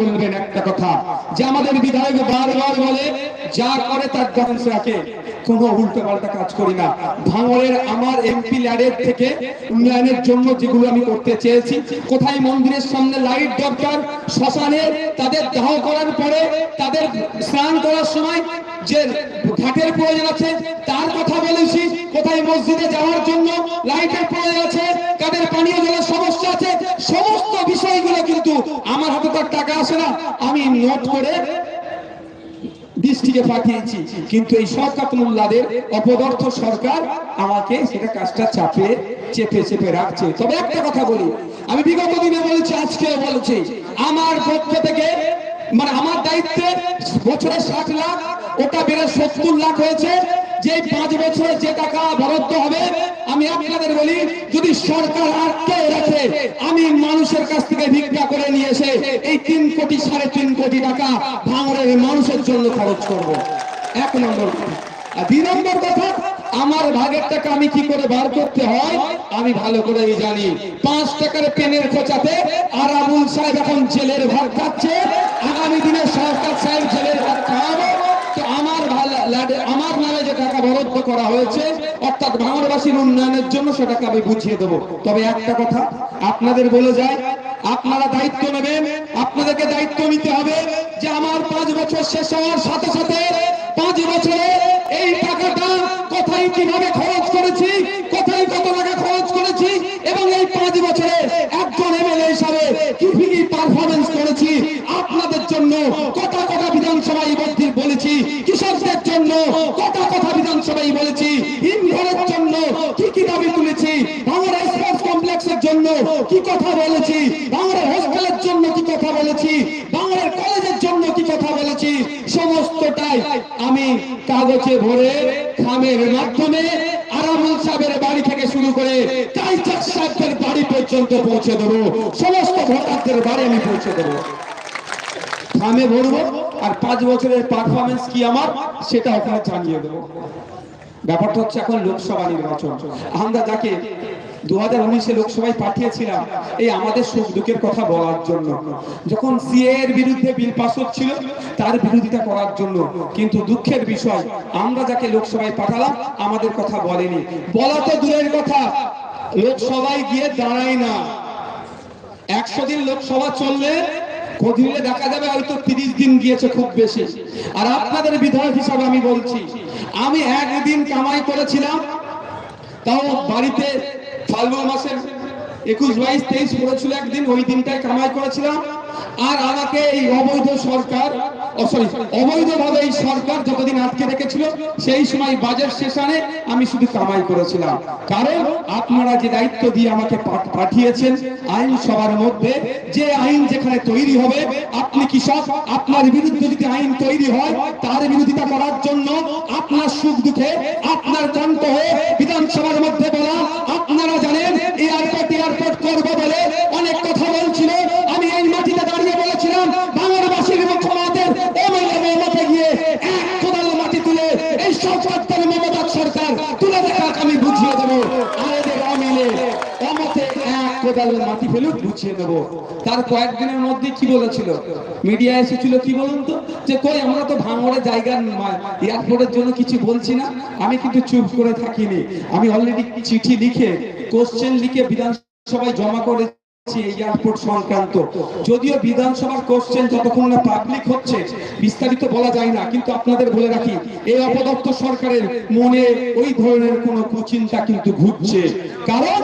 বলবেন একটা কথা। যে আমাদের বিধায়ক বারবার বলে, যা করে তার রাখে। কোনো উল্টো পাল্টা কাজ করি না। ভাঙরের আমার এমপি ল্যাডের থেকে উন্নয়নের জন্য যেগুলো আমি করতে চেয়েছি, কোথায় মন্দিরের সামনে লাইট দরকার, শ্মশানে তাদের দাহ করার পরে তাদের স্নান করার সময় যে ঘাটের প্রয়োজন আছে, তার কথা বলেছি। কোথায় মসজিদে যাওয়ার জন্য লাইটের প্রয়োজন আছে তাদের পানীয় জলের সমস্যা আছে, সমস্ত বিষয়গুলো কিন্তু আমার হাতে তো টাকা আসে না। আমি নোট করে দৃষ্টিকে পাঠিয়েছি। কিন্তু এই শওকাতুল্লাহদের অপদার্থ সরকার আমাকে সেটা কাজটা চাপে, চেপে চেপে রাখছে। তবে একটা কথা বলি, আমি বিগত দিনে বলেছি, আজকেও বলছি, আমার পক্ষ থেকে মানে আমার দায়িত্বে বছরে ষাট লাখ ওটা বেড়ে সত্তর লাখ হয়েছে। যে পাঁচ বছরে যে টাকা বরাদ্দ হবে, আমি আপনাদের বলি, যদি সরকার আটকে রাখে আমি মানুষের কাছ থেকে ভিক্ষা করে নিয়ে এসে এই তিন কোটি, সাড়ে তিন কোটি টাকা ভাঙড়ের মানুষের জন্য খরচ করব। এক নম্বর আর দুই নম্বর কথা, আমার ভাগের টাকা আমি কি করে বার করতে হয়? আমি ভালো করেই জানি। পাঁচ টাকার পেনের খোঁচাতে আরাবুল সাহেব এখন জেলের ভাত খাচ্ছে আগামী দিনে সরকার সাহেব জেলের ভাত খাওয়াবো তো আমার ভালো লাডে- আমার নামে যে টাকা বরাদ্দ করা হয়েছে, অর্থাৎ ভাঙড়বাসীর উন্নয়নের জন্য সেটাকে আমি বুঝিয়ে দেবো। তবে একটা কথা, আপনাদের বলে যায়, আপনারা দায়িত্ব নেবেন, আপনাদেরকে দায়িত্ব নিতে হবে যে আমার পাঁচ বছর শেষ হওয়ার সাথে সাথে পাঁচ বছরে এই টাকাটা কোথায় কীভাবে খরচ করেছি, কোথায় কত টাকা খরচ করেছি, এবং এই পাঁচ বছরে একজন এমএলএ হিসাবে কি পারফরমেন্স করেছি, আপনাদের জন্য কথা কথা বিধানসভায় বলেছি কৃষকদের জন্য কথা কথা বিধানসভায় বলেছি হিমঘরের জন্য কি কি দাবি তুলেছি আমার স্পোর্টস কমপ্লেক্সের জন্য কি কথা বলেছি, বাংলার হোস্টেলের জন্য কি কথা বলেছি, বাংলার কলেজের জন্য কি কথা বলেছি, সমস্তটাই আমি কাগজে ভরে খামের মাধ্যমে আরামুল সাহেবের বাড়ি থেকে শুরু করে কাইচাক সাহেবের বাড়ি পর্যন্ত পৌঁছে দেবো। সমস্ত ভোটারদের বাড়ি আমি পৌঁছে দেবো। খামে ভরবো। আর পাঁচ বছরের পারফরমেন্স কি আমার? সেটা ওখানে জানিয়ে দেবো। ব্যাপারটা হচ্ছে এখন লোকসভা নির্বাচন। আমরা যাকে দু হাজার উনিশে লোকসভায় পাঠিয়েছিলাম, এই আমাদের সুখ দুঃখের কথা বলার জন্য। যখন সিএ এর বিরুদ্ধে বিল পাস হচ্ছিল, তার বিরোধিতা করার জন্য। কিন্তু দুঃখের বিষয়, আমরা যাকে লোকসভায় পাঠালাম, আমাদের কথা বলেনি। বলা তো দূরের কথা, লোকসভায় গিয়ে দাঁড়ায় না। একশো দিন লোকসভা চললে কদিনে দেখা যাবে হয়তো তিরিশ দিন গিয়েছে খুব বেশি। আর আপনাদের বিধায়ক হিসাবে আমি বলছি, আমি একদিন কামাই করেছিলাম, তাও বাড়িতে ফাল্গুন মাসের একুশ বাইশ তেইশ পড়েছিল একদিন, ওই দিনটায় কামাই করেছিলাম। আর আমাকে এই অবৈধ সরকার সরি অবৈধভাবে এই সরকার যতদিন আটকে রেখেছিল, সেই সময় বাজেট সেশনে আমি শুধু কামাই করেছিলাম। কারণ আপনারা যে দায়িত্ব দিয়ে আমাকে পাঠিয়েছেন আইন সবার মধ্যে যে আইন যেখানে তৈরি হবে, আপনি কৃষক আপনার বিরুদ্ধে যদি আইন তৈরি হয়, তার বিরোধিতা করার জন্য আপনার সুখ দুঃখে, আপনার কণ্ঠ হয়ে বিধানসভার মধ্যে বলা, আপনারা জানেন, এয়ারপোর্ট এয়ারপোর্ট করব বলে অনেক কথা বলছিল। আমি এই মাটিতে দাঁড়িয়ে বলেছিলাম মুখ্যমন্ত্রী এমএলএ গিয়ে এক কোদাল মাটি তুলে এই সরকার সরকার তুলে দেখাক, আমি বুঝিয়ে দেবো। কয়েকদিনের মধ্যে কি বলেছিল? মিডিয়া এসেছিল কি বলুন তো? যে, কই, আমরা তো ভাঙড়ে জায়গা এয়ারপোর্টের জন্য কিছু বলছি না। আমি কিন্তু চুপ করে থাকিনি। আমি অলরেডি চিঠি লিখে কোশ্চেন লিখে বিধানসভায় জমা করে যদিও বিধানসভার কোশ্চেন যতক্ষণ না পাবলিক হচ্ছে, বিস্তারিত বলা যায় না, কিন্তু আপনাদের বলে রাখি, এই সরকারের মনে ওই ধরনের কুচিন্তা কিন্তু ঘুরছে। কারণ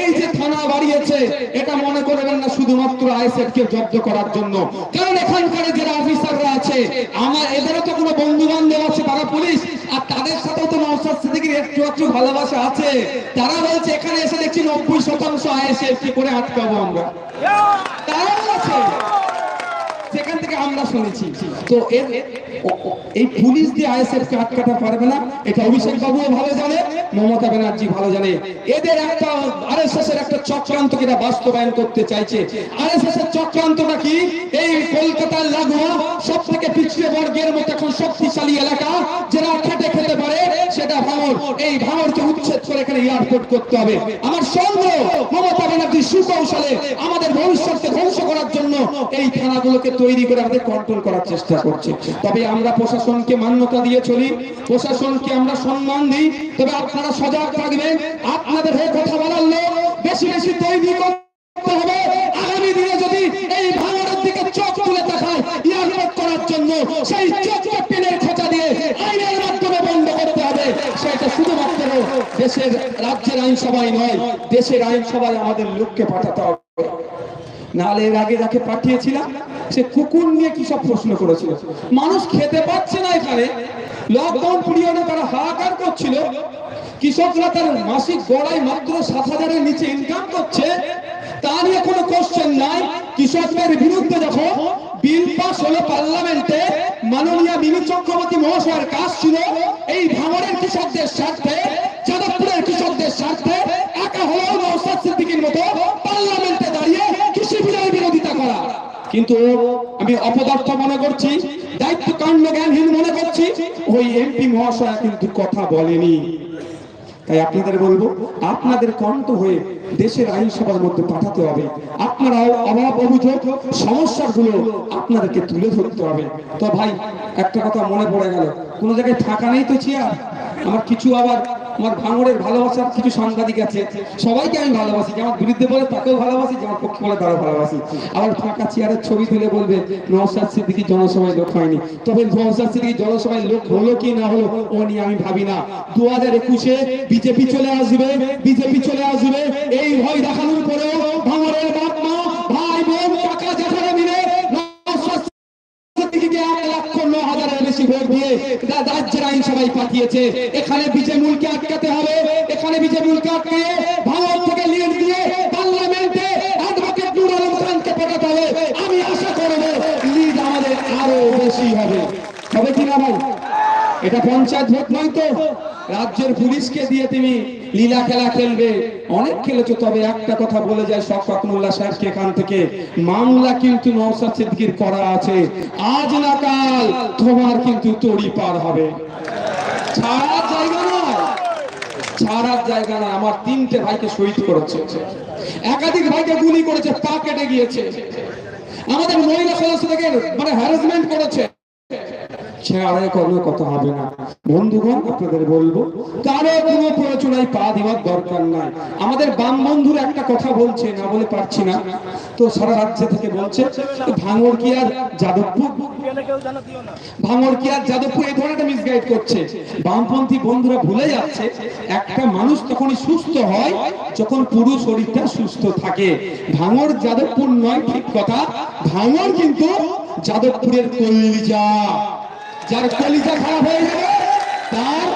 এই যে থানা বাড়িয়েছে, এটা মনে করবেন না শুধুমাত্র আইএসএফ কে জব্দ করার জন্য। কারণ এখানকার যারা অফিসাররা আছে, আমার, এদেরও তো কোনো বন্ধু বান্ধব আছে, তারা পুলিশ আর তাদের সাথেও তো নওশাদ সিদ্দিকীর একটু একটু ভালোবাসা আছে। তারা বলছে, এখানে এসে দেখছি নব্বই শতাংশ আইএসএফ কি করে আটকাবো আমরা? তারা বলছে সেখান থেকে আমরা শুনেছি। তো এই পুলিশ দিয়ে আইএসএফ কে আটকাতে পারবে না। এটা অভিষেক ভালো জানে, মমতা ব্যানার্জি ভালো জানে। এদের একটা একটা বাস্তবায়ন করতে চাইছে। এর চক্রান্তটা কি? এই কলকাতার লাগোয়া সব থেকে পিছিয়ে বর্গের মতো এখন শক্তিশালী এলাকা, যারা খেটে খেতে পারে, সেটা ভাঙর। এই ভাঙরকে উচ্ছেদ করে এখানে এয়ারপোর্ট করতে হবে। আমার সন্দেহ, মমতা ব্যানার্জি সুকৌশলে আমাদের ভবিষ্যৎকে ধ্বংস করার জন্য এই থানাগুলোকে তৈরি করে আমাদের কন্ট্রোল করার চেষ্টা করছে। তবে আমরা প্রশাসনকে মান্যতা দিয়ে চলি, প্রশাসনকে আমরা সম্মান দিই, তবে আপনারা সজাগ থাকবেন, আপনাদের হয়ে কথা বলার লোক বেশি বেশি তৈরি করতে হবে। আগামী দিনে যদি এই ভাঙনের দিকে চোখ তুলে দেখায় ইয়ারমত করার জন্য সেই চোখকে পেনের খোঁচা দিয়ে আইনের মাধ্যমে বন্ধ করতে হবে। সেটা শুধুমাত্র দেশের রাজ্যের আইনসভায় নয়, দেশের আইনসভায় আমাদের লোককে পাঠাতে হবে। নাহলে এর আগে যাকে পাঠিয়েছিলাম, সে কুকুর নিয়ে কি সব প্রশ্ন করেছিল? মানুষ খেতে পাচ্ছে না এখানে। লকডাউন পিরিয়ডে তারা হাহাকার করছিল। কৃষকরা তার মাসিক গড়াই মাত্র সাত হাজারের নিচে ইনকাম করছে। তা নিয়ে কোনো কোশ্চেন নাই। কৃষকদের বিরুদ্ধে যখন বিল পাস হলো পার্লামেন্টে মাননীয় মিমি চক্রবর্তী মহাশয়ের কাজ ছিল এই ভাঙড়ের কৃষকদের স্বার্থে কিন্তু আমি অপদার্থ মনে করছি, দায়িত্ব কাণ্ড জ্ঞানহীন মনে করছি। ওই এমপি মহাশয় কিন্তু কথা বলেনি। তাই আপনাদের বলব, আপনাদের কণ্ঠ হয়ে দেশের আইনসভার মধ্যে পাঠাতে হবে। আপনারাও অভাব অভিযোগ, সমস্যাগুলো আপনাদেরকে তুলে ধরতে হবে। তো ভাই, একটা কথা মনে পড়ে গেল। কোনো জায়গায় থাকা নেই তো চেয়ার? আমার কিছু আবার আমার ভাঙড়ের ভালোবাসার কিছু সাংবাদিক আছে, সবাইকে আমি ভালোবাসি যে আমার বিরুদ্ধে বলে তাকেও ভালোবাসি যে আমার পক্ষে বলে তারও ভালোবাসি। আবার ফাঁকা চেয়ারের ছবি তুলে বলবে নওসাদ সিদ্দিকি জনসভায় লোক হয়নি। তবে নওসাদ সিদ্দিকি জনসভায় লোক হলো কি না হলো, ও নিয়ে আমি ভাবি না। দু হাজার একুশে বিজেপি চলে আসবে, বিজেপি চলে আসবে, এই ভয় দেখানোর পরেও ভাঙড়ের বাপ মা বেশি ভোট দিয়ে রাজ্যের আইনসভায় পাঠিয়েছে। এখানে বিজেমুলকে আটকাতে হবে। এখানে বিজেমুলকে আটকে ভারত থেকে লিড দিয়ে পার্লামেন্টে অ্যাডভোকেট নুর আলম হবে। আরও বেশি হবে। হবে কিনা ভাই? এটা পঞ্চায়েত ভোট নয় তো? রাজ্যের পুলিশকে দিয়ে তুমি লীলা খেলা খেলবে। অনেক খেলেছো, তবে একটা কথা বলে যায় শখ ফাকনুল্লাহ সাহেবকে এখান থেকে, মামলা কিন্তু নওসাদ সিদ্দিকীর করা আছে। আজ না কাল তোমার কিন্তু তড়ি পার হবে। ছাড়ার জায়গা নয়। ছাড়ার জায়গা না আমার তিনটে ভাইকে শহীদ করেছে। একাধিক ভাইকে গুলি করেছে, পা কেটে গিয়েছে। আমাদের মহিলা সদস্যদের মানে হ্যারাসমেন্ট করেছে। ছেড়ে কোনো কথা হবে না। বন্ধুগণ, আপনাদের বলব, কারও কোনো প্ররোচনায় পা দেওয়ার দরকার নাই। আমাদের বাম বন্ধুরা একটা কথা বলছে, না বলে পারছি না। তো সারা রাজ্য থেকে বলছে ভাঙর কি আর যাদবপুর? ভাঙর কি আর যাদবপুর? এই ধরনের মিসগাইড করছে। বামপন্থী বন্ধুরা ভুলে যাচ্ছে, একটা মানুষ তখনই সুস্থ হয়, যখন পুরো শরীরটা সুস্থ থাকে। ভাঙর যাদবপুর নয়, ঠিক কথা। ভাঙর কিন্তু যাদবপুরের কলিজা। যার কলিজা খারাপ হয়ে যাবে, তার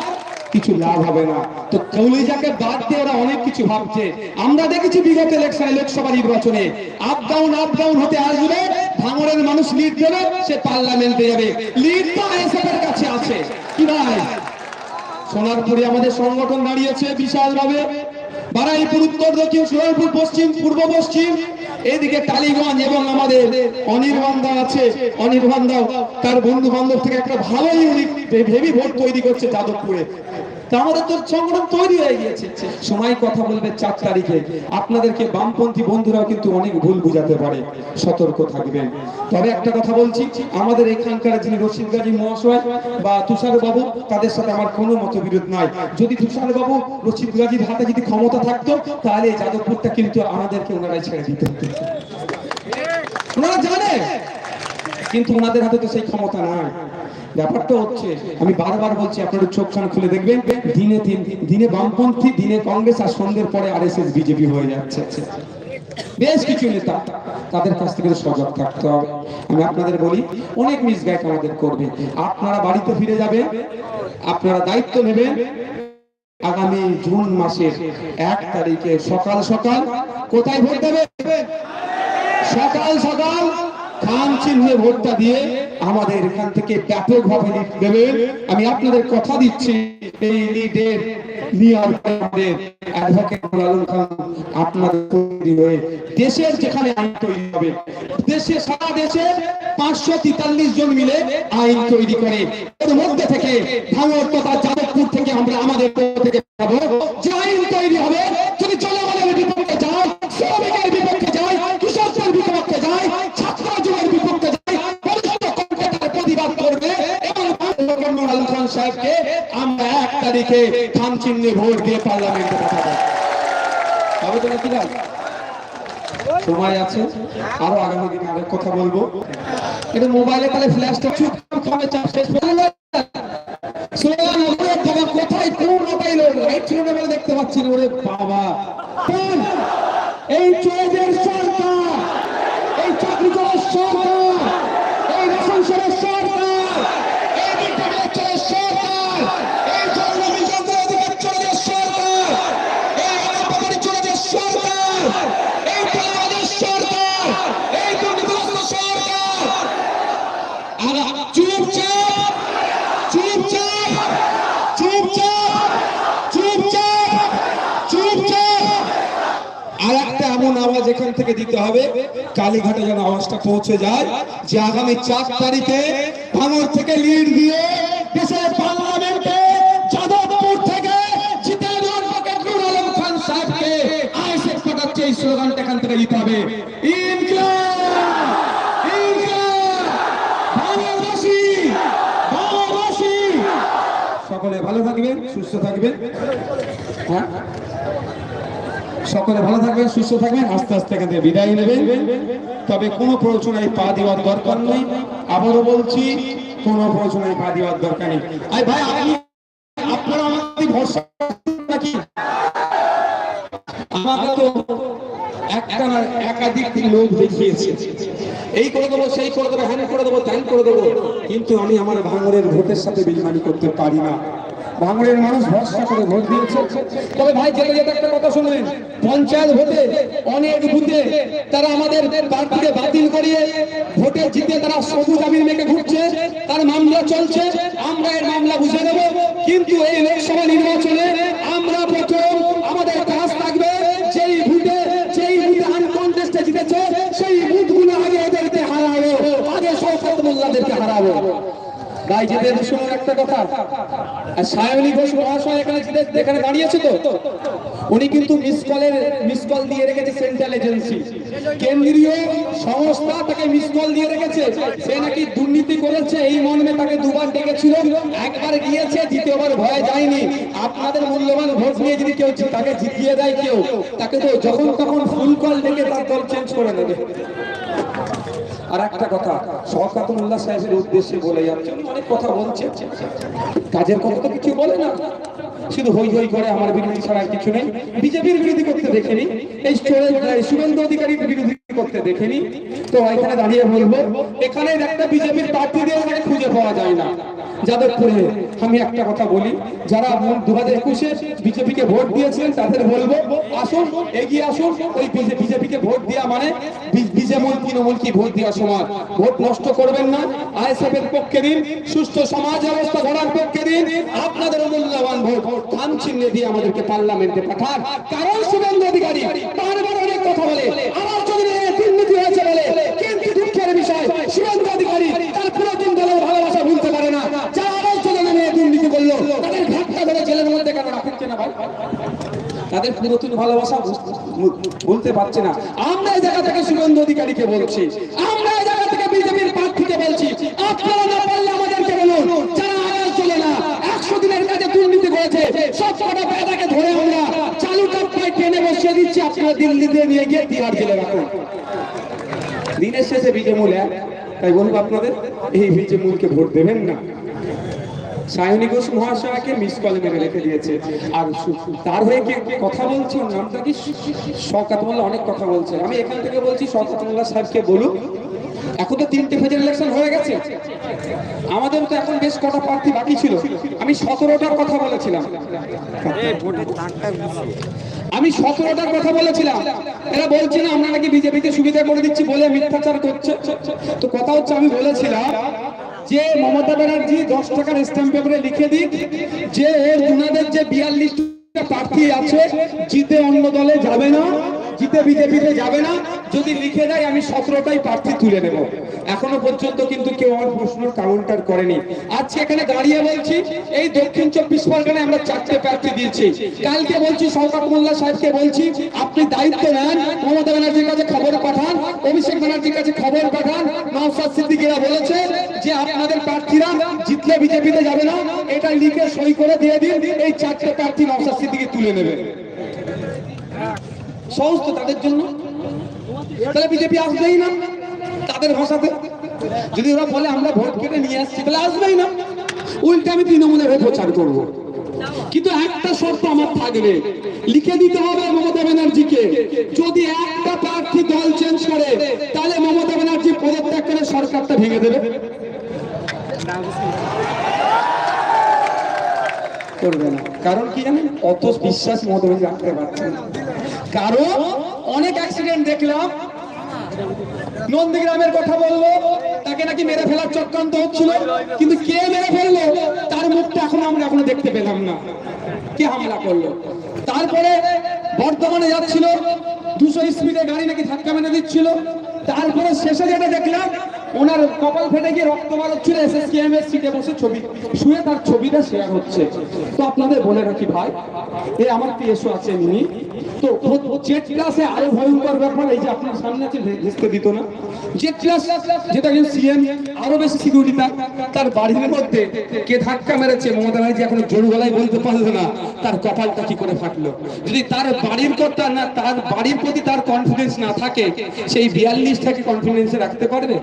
কিছু লাভ হবে না। তো কলিজাকে বাদ দিয়ে ওরা অনেক কিছু ভাবছে। আমরা দেখেছি বিগত ইলেকশনে, লোকসভা নির্বাচনে আপ ডাউন আপ ডাউন হতে আসবে, ভাঙড়ের মানুষ লিড দেবে, সে পার্লামেন্টে যাবে। লিড তো আইএসএফ এর কাছে আছে। কি ভাই? সোনারপুরে আমাদের সংগঠন দাঁড়িয়েছে বিশাল ভাবে বারাইপুর, উত্তর দক্ষিণ, সোনারপুর, পশ্চিম, পূর্ব পশ্চিম এদিকে টালিগঞ্জ এবং আমাদের অনির্বান্ধা আছে। অনির্বান্ধাও তার বন্ধু বান্ধব থেকে একটা ভালো ইউনিট ভেবে ভোট তৈরি করছে যাদবপুরে। আমাদের তো সংগঠন তৈরি হয়ে গিয়েছে। সময় কথা বলবে চার তারিখে। আপনাদেরকে বামপন্থী বন্ধুরাও কিন্তু অনেক ভুল বুঝাতে পারে। সতর্ক থাকবেন। তবে একটা কথা বলছি, আমাদের এখানকার যিনি রশিদ গাজী মহাশয় বা তুষার বাবু তাদের সাথে আমার কোনো মতবিরোধ নাই। যদি তুষার বাবু রশিদ গাজীর হাতে যদি ক্ষমতা থাকতো, তাহলে যাদবপুরটা কিন্তু আমাদেরকে ওনারাই ছেড়ে দিতে। হতো ওনারা জানে, কিন্তু ওনাদের হাতে তো সেই ক্ষমতা নাই। ব্যাপারটা হচ্ছে, আমি বারবার বলছি আপনারা চোখ কান খুলে দেখবেন, দিনে দিন দিনে বামপন্থী, দিনে কংগ্রেস আর সন্ধ্যের পরে আরএসএস, বিজেপি হয়ে যাচ্ছে। বেশ কিছু নেতা তাদের কাছ থেকে সজাগ থাকতে হবে। আমি আপনাদের বলি, অনেক মিসগাইড আমাদের করবে। আপনারা বাড়িতে ফিরে যাবেন, আপনারা দায়িত্ব নেবেন। আগামী জুন মাসের এক তারিখে সকাল সকাল কোথায় ভোট দেবে সকাল সকাল খান চিহ্নে ভোটটা দিয়ে আমাদের এখান থেকে ব্যাপকভাবে লিড দেবেন আমি আপনাদের কথা দিচ্ছি, এই লিডের দেশে, সারা দেশে পাঁচশো তেতাল্লিশ জন মিলে আইন তৈরি করে। মধ্যে থেকে আমরা আমাদের যে আইন তৈরি হবে। যদি তারিখে খান চিহ্নে ভোট দিয়ে পার্লামেন্টে পাঠাবো তবে তো নাকি না? সময় আছে, আরও আগামী দিনে আরেক কথা বলব। এটা মোবাইলে তাহলে ফ্ল্যাশটা চুপ করে চাপ শেষ তবে কোথায়? কোন মোবাইল? বলে দেখতে পাচ্ছি না। ওরে বাবা কোন? এই চোরেদের সরকার এই চাকরি করার সরকার এই রেশন সেবার সরকার এই বিদ্যালয়ের চোরের সরকার এই জনগণ যন্ত্র অধিকার চোরেদের সরকার এই অনাবাদী চোরেদের সরকার এই বাংলাদেশ সরকার এই দুর্নীতিগ্রস্ত সরকার আর চুপচাপ চুপচাপ চুপচাপ চুপচাপ চুপচাপ আর একটা এমন আওয়াজ এখান থেকে দিতে হবে। কালীঘাটে যেন আওয়াজটা পৌঁছে যায়, যে আগামী চার তারিখে ভাঙর থেকে লিড দিয়ে দেশের পার্লামেন্টে যাদবপুর থেকে খান এই এখান থেকে দিতে হবে। সকলে ভালো থাকবেন, সুস্থ থাকবেন। হ্যাঁ? সকলে ভালো থাকবেন, সুস্থ থাকবেন, আস্তে আস্তে এখান থেকে বিদায় নেবেন। তবে কোনো প্ররোচনায় পা দেওয়ার দরকার নেই। আবারও বলছি, কোনো প্ররোচনায় পা দেওয়ার দরকার নেই। ভাই, আপনি তো লোক দেখিয়েছে। এই করে দেবো, সেই করে দেবো হ্যান করে দেবো ত্যান করে দেবো। কিন্তু আমি আমার ভাঙরের ভোটের সাথে বেইমানি করতে পারি না। ভাঙড়ের মানুষ ভরসা করে ভোট দিয়েছে। তবে ভাই যেতে যেতে একটা কথা শুনবেন। পঞ্চায়েত ভোটে অনেক বুথে তারা আমাদের প্রার্থীকে বাতিল করিয়ে ভোটে জিতে তারা সবুজ আমির মেখে ঘুরছে। তার মামলা চলছে। আমরা এর মামলা বুঝে দেব কিন্তু এই লোকসভা নির্বাচনে আমরা প্রথম আমাদের কাজ থাকবে যেই ভোটে যেই ভোটে আনকন্টেস্টে জিতেছে সেই ভোটগুলো আগে এদেরকে হারাবো আগে শওকত মোল্লাদেরকে হারাবো ভাই শুনুন একটা কথা। আর সায়নী ঘোষ মহাশয় এখানে এখানে দাঁড়িয়েছে তো? উনি কিন্তু মিস কলের মিস কল দিয়ে রেখেছে সেন্ট্রাল এজেন্সি কেন্দ্রীয় সংস্থা তাকে মিস কল দিয়ে রেখেছে। সে নাকি দুর্নীতি করেছে, এই মর্মে তাকে দুবার ডেকেছিল। একবার গিয়েছে, দ্বিতীয়বার ভয়ে যায়নি। আপনাদের মূল্যবান ভোট নিয়ে যদি কেউ তাকে জিতিয়ে দেয় কেউ, তাকে তো যখন তখন ফুল কল ডেকে তার দল চেঞ্জ করে নেবে আর একটা কথা সাহেবের উদ্দেশ্যে বলে যাচ্ছে। অনেক কথা বলছে কাজের কথা তো কিছু বলে না। শুধু হই হই করে আমার বিরোধী ছাড়া কিছু নেই। বিজেপির বিরোধী করতে দেখেনি। এই শুভেন্দু অধিকারীর বিরোধী করতে দেখেনি। তো এখানে দাঁড়িয়ে বলব এখানে একটা বিজেপির প্রার্থীদের খুঁজে পাওয়া যায় না। যাদবপুরে। আমি একটা কথা বলি, যারা দু হাজার একুশে বিজেপিকে ভোট দিয়েছিলেন, তাদের বলব, আসুন, এগিয়ে আসুন, ওই বিজেপিকে ভোট দেওয়া মানে ভোট সময় ভোট নষ্ট করবেন না পক্ষে দিন সুস্থ সমাজ ব্যবস্থা গড়ার পক্ষে দিন, আপনাদের মূল্যবান ভোট, ধান চিহ্নে দিয়ে আমাদেরকে পার্লামেন্টে পাঠান। কারণ শুভেন্দু অধিকারী, বারবার অনেক কথা বলে দুঃখের বিষয়, শুভেন্দু অধিকারী তার পুরাতন দলের ভালোবাসা ভুলতে পারে না যারা আবার চলে নেমে দুর্নীতি করল জেলের মধ্যে কেন রাখছে না ভাই? তাদের ভালোবাসা বলতে পারছে না। আমরা এই জায়গা থেকে সুগন্ধ অধিকারীকে বলছি। আমরা এই জায়গা থেকে বিজেপির প্রার্থীকে বলছি, আপনারা না পারলে আমাদেরকে বলুন, যারা চলে না, একশো দিনের কাজে দুর্নীতি করেছে, সব কটা পেটাকে ধরে আমরা চালু কাপ্পায় ট্রেনে বসিয়ে দিচ্ছি, আপনারা দিল্লিতে নিয়ে গিয়ে তিহার জেলে রাখুন। দিনের শেষে বিজেমূল এক। তাই বলব আপনাদের, এই বিজেমূলকে ভোট দেবেন না। সায়নী ঘোষ মহাশয়কে মিস কল মেরে রেখে দিয়েছে। আর তার হয়ে কে কথা বলছে ওর নামটা কি? শওকাত মোল্লা অনেক কথা বলছে আমি এখান থেকে বলছি শওকাত মোল্লা সাহেবকে বলুন। এখন তো তিনটে ফেজের ইলেকশন হয়ে গেছে। আমাদের তো এখন বেশ কটা প্রার্থী বাকি ছিল। আমি সতেরোটার কথা বলেছিলাম। আমি সতেরোটার কথা বলেছিলাম। এরা বলছে না আমরা নাকি বিজেপিকে সুবিধা করে দিচ্ছি বলে মিথ্যাচার করছে। তো কথা হচ্ছে আমি বলেছিলাম যে মমতা ব্যানার্জি দশ টাকার স্ট্যাম্প পেপারে লিখে দিক, যে ওনাদের যে বিয়াল্লিশ প্রার্থী আছে, জিতে অন্য দলে যাবে না। জিতে বিজেপিতে যাবে না। যদি লিখে দেয়, আমি সতেরোটাই প্রার্থী তুলে নেব। এখনও পর্যন্ত কিন্তু কেউ আমার প্রশ্ন কাউন্টার করেনি। আজকে এখানে দাঁড়িয়ে বলছি, এই দক্ষিণ চব্বিশ পরগনায় আমরা চারটে প্রার্থী দিয়েছি। কালকে বলছি শওকত মোল্লা সাহেবকে বলছি, আপনি দায়িত্ব নেন, মমতা ব্যানার্জির কাছে খবর পাঠান, অভিষেক ব্যানার্জির কাছে খবর পাঠান। নওসাদ সিদ্দিকীরা বলেছে যে, আপনাদের প্রার্থীরা জিতলে বিজেপিতে যাবে না। এটা লিখে সই করে দিয়ে দিন, এই চারটে প্রার্থী নওসাদ সিদ্দিকি তুলে নেবে। সহজ তো তাদের জন্য। তাহলে বিজেপি আসবেই না তাদের ভাষাতে। যদি ওরা বলে আমরা ভোট কেটে নিয়ে আসছি, তাহলে আসবেই না। উল্টে আমি তৃণমূলের হয়ে প্রচার করব। কিন্তু একটা শর্ত আমার থাকবে। লিখে দিতে হবে মমতা ব্যানার্জিকে। যদি একটা প্রার্থী দল চেঞ্জ করে, তাহলে মমতা ব্যানার্জি পদত্যাগ করে সরকারটা ভেঙে দেবে। করবে না। কারণ কি জানেন? অত বিশ্বাস মমতা ব্যানার্জি রাখতে পারছে না। কারণ অনেক অ্যাক্সিডেন্ট দেখলাম। নন্দীগ্রামের কথা বলল, তাকে নাকি মেরে ফেলার চক্রান্ত হচ্ছিল। কিন্তু কে মেরে ফেলল, তার মুখটা এখনও আমরা এখনও দেখতে পেলাম না। কে হামলা করল? তারপরে বর্তমানে যাচ্ছিল, দুশো স্পিডে গাড়ি নাকি ধাক্কা মেরে দিচ্ছিল। তারপরে শেষে যেটা দেখলাম ওনার কপাল ফেটে গিয়ে রক্ত বার হচ্ছিল এসএসকেএম এর সিটে বসে ছবি। শুয়ে তার ছবিটা শেয়ার হচ্ছে। তো আপনাদের বলে রাখি ভাই এই আমার পিএসও আছে ইনি তো জেট ক্লাসে আরও ভয়ঙ্কর ব্যাপার, এই যে আপনার সামনে আছে ভেস্তে দিত না। জেট ক্লাস যেটা কিন্তু সিএম আরও বেশি সিকিউরিটি তার। তার বাড়ির মধ্যে কে ধাক্কা মেরেছে, মমতা ব্যানার্জি এখন জোর গলায় বলতে পারল না। তার কপালটা কি করে ফাটলো? যদি তার বাড়ির কর্তা না, তার বাড়ির প্রতি তার কনফিডেন্স না থাকে, সেই বিয়াল্লিশটাকে কনফিডেন্সে রাখতে পারবে?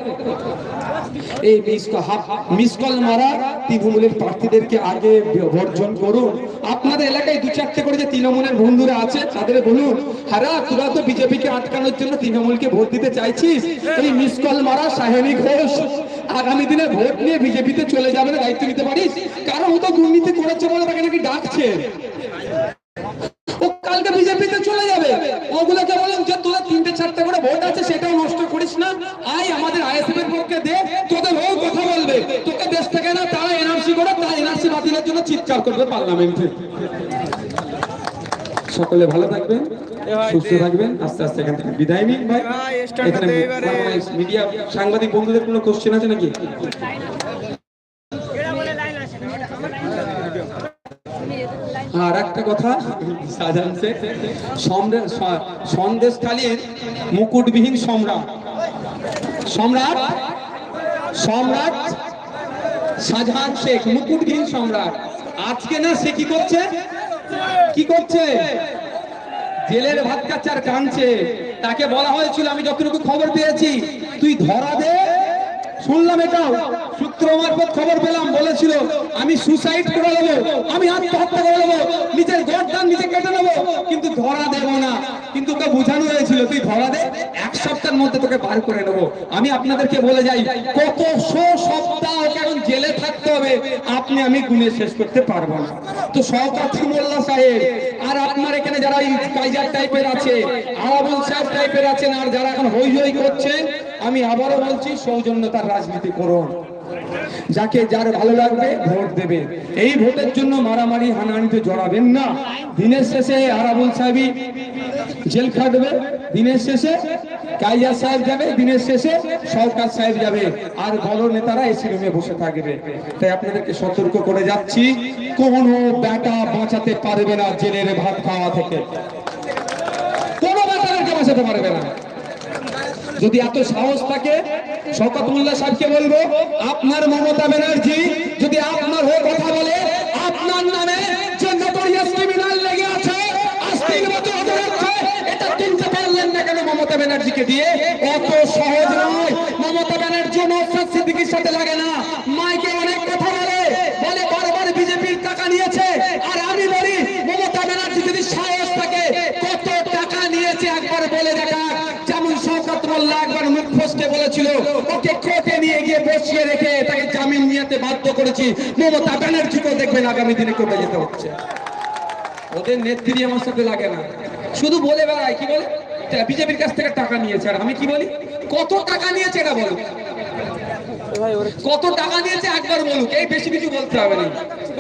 এই মিস হাফ, মিস কল মারা তৃণমূলের প্রার্থীদেরকে আগে বর্জন করুন। আপনাদের এলাকায় দু চারটে করে যে তৃণমূলের বন্ধুরা আছে, তাদের বলুন, হারা, তোরা তো বিজেপিকে আটকানোর জন্য তৃণমূলকে ভোট দিতে চাইছিস? এই মিস কল মারা সাহেনী ঘোষ, আগামী দিনে ভোট নিয়ে বিজেপিতে চলে যাবে না, দায়িত্ব নিতে পারিস? কারণ ও তো দুর্নীতি করেছে বলে তাকে নাকি ডাকছে। ও কালকে বিজেপিতে চলে যাবে। ওগুলোকে বলেন যে তোরা তিনটে চারটে করে ভোট আছে, সেটাও নষ্ট করিস না আই আমাদের আইএসএফ এর পক্ষে দে তোদের হয়েও কথা বলবে তোকে দেশ থেকে না তারা এনআরসি করে তারা এনআরসি বাতিলের জন্য চিৎকার করবে পার্লামেন্টে। সকলে ভালো থাকবেন সুস্থ থাকবেন আস্তে আস্তে এখান থেকে বিদায় নিন ভাই। এখানে মিডিয়া সাংবাদিক বন্ধুদের কোনো কোশ্চেন আছে নাকি? আর একটা কথা শেখ সন্দেশ কালীর মুকুটবিহীন সম্রাট। সম্রাট? সম্রাট? শাহজাহান শেখ মুকুটবিহীন সম্রাট। আজকে না, সে কি করছে? কি করছে? জেলের ভাত কাচ্চার কাঁদছে। তাকে বলা হয়েছিল, আমি যতটুকু খবর পেয়েছি, তুই ধরা দে। শুনলাম এটাও সূত্র মারফত খবর পেলাম, বলেছিল, আমি সুসাইড করে নেব, আমি আত্মহত্যা করে নেব, নিজের গরদান নিজে কেটে নেব, কিন্তু ধরা দেব না। কিন্তু ওকে বোঝানো হয়েছিল, তুই ধরা দে সপ্তাহের মধ্যে তোকে বার করে নেব। আমি আপনাদেরকে বলে যাই, কত শো সপ্তাহ ওকে জেলে থাকতে হবে, আপনি, আমি গুনে শেষ করতে পারব না। তো শওকত মোল্লা সাহেব, আর আপনার এখানে যারা কাইজার টাইপের আছে আরাবুল সাহেব টাইপের আছেন, আর যারা এখন হই হই করছেন, আমি আবারও বলছি, সৌজন্যতার রাজনীতি করুন। যাকে যার ভালো লাগবে ভোট দেবে। এই ভোটের জন্য মারামারি হানাহানিতে জড়াবেন না। দিনের শেষে আরাবুল সাহেবই জেল খাটবে। দিনের শেষে কাইয়া সাহেব যাবে। দিনের শেষে সরকার সাহেব যাবে। আর বড় নেতারা এসি রুমে বসে থাকবে। তাই আপনাদেরকে সতর্ক করে যাচ্ছি। কোন বেটা বাঁচাতে পারবে না জেলের ভাত খাওয়া থেকে। কোনো বেটাদেরকে বাঁচাতে পারবে না। যদি এত সাহস থাকে, শওকত মোল্লা সাহেবকে বলব, আপনার মমতা ব্যানার্জি যদি আপনার হয়ে কথা বলে, আপনার নামে সহজ নয়। মমতা সাথে লাগে না। মাইকে অনেক কথা বারবার বিজেপির টাকা নিয়েছে। আর আমি বলি, মমতা ব্যানার্জি যদি সাহস থাকে, কত টাকা নিয়েছে একবার বলে দেখা যেমন শওকত মোল্লা একবার মুখ ফসকে বলেছিল ওকে কোর্টে নিয়ে গিয়ে বসিয়ে রেখে তাকে জামিন নিতে বাধ্য করেছি। মমতা ব্যানার্জিকেও দেখবেন আগামী দিনে কোর্টে যেতে হচ্ছে। ওদের নেত্রী আমার সাথে লাগে না। শুধু বলে বেড়ায়, কি বলে? বিজেপির কাছ থেকে টাকা নিয়েছে। আর আমি কি বলি? কত টাকা নিয়েছে এটা বলো কত টাকা নিয়েছে একবার বলুক। এই বেশি কিছু বলতে হবে না।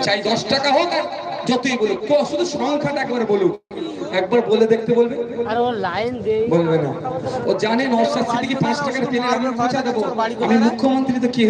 চাই দশ টাকা হোক আর যতই বলুক। শুধু সংখ্যাটা একবার বলুক। একবার বলে দেখতে বলবে? আর ওর লাইন দেই বলবে না। ও জানেন নওশাদ সিদ্দিকী পাঁচ টাকার পেলে আমরা পৌঁছা দেবো। আমি মুখ্যমন্ত্রী তো কি